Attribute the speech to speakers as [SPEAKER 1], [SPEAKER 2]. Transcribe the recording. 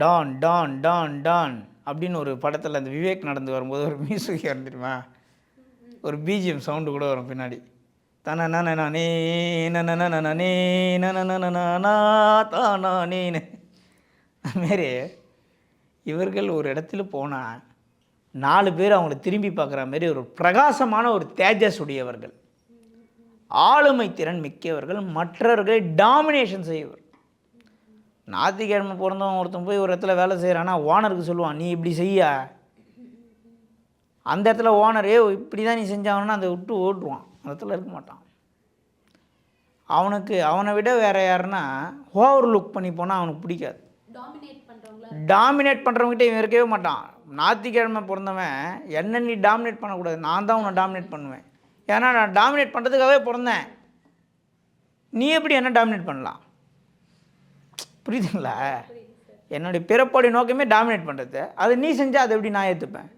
[SPEAKER 1] Don Don Don Don அப்படின்னு ஒரு படத்தில் அந்த விவேக் நடந்து வரும்போது ஒரு மியூசிக் வரும் தெரியுமா? ஒரு பிஜிஎம் சவுண்டு கூட வரும் பின்னாடி. தன நன நே நன நன நே நன நன நனா தானா நேன்னு அதுமாரி இவர்கள் ஒரு இடத்துல போனால் நாலு பேர் அவங்கள திரும்பி பார்க்குற மாதிரி ஒரு பிரகாசமான ஒரு தேஜஸ் உடையவர்கள். ஆளுமை திறன் மிக்கவர்கள் மற்றவர்களை டாமினேஷன் செய்வர். ஞாயிற்றுக்கிழமை பிறந்தவன் ஒருத்தன் போய் ஒரு இடத்துல வேலை செய்கிறான்னா ஓனருக்கு சொல்லுவான் நீ இப்படி செய்ய. அந்த இடத்துல ஓனரே இப்படி தான் நீ செஞ்சாங்கன்னா அதை விட்டு ஓட்டுருவான் அந்த இடத்துல இருக்க மாட்டான். அவனுக்கு அவனை விட வேற யாருன்னா ஓவர் லுக் பண்ணி போனால் அவனுக்கு பிடிக்காது.
[SPEAKER 2] டாமினேட்
[SPEAKER 1] பண்ணுறவங்ககிட்ட இவன் இருக்கவே மாட்டான். ஞாயிற்றுக்கிழமை பிறந்தவன் என்ன நீ டாமினேட் பண்ணக்கூடாது நான் தான் உன்னை டாமினேட் பண்ணுவேன். ஏன்னா நான் டாமினேட் பண்ணுறதுக்காகவே பிறந்தேன். நீ எப்படி என்ன டாமினேட் பண்ணலாம்? புரியுதுங்களா? என்னுடைய பிறப்போடைய நோக்கமே டாமினேட் பண்ணுறது அது நீ செஞ்சால் அதை எப்படி நான் ஏற்றுப்பேன்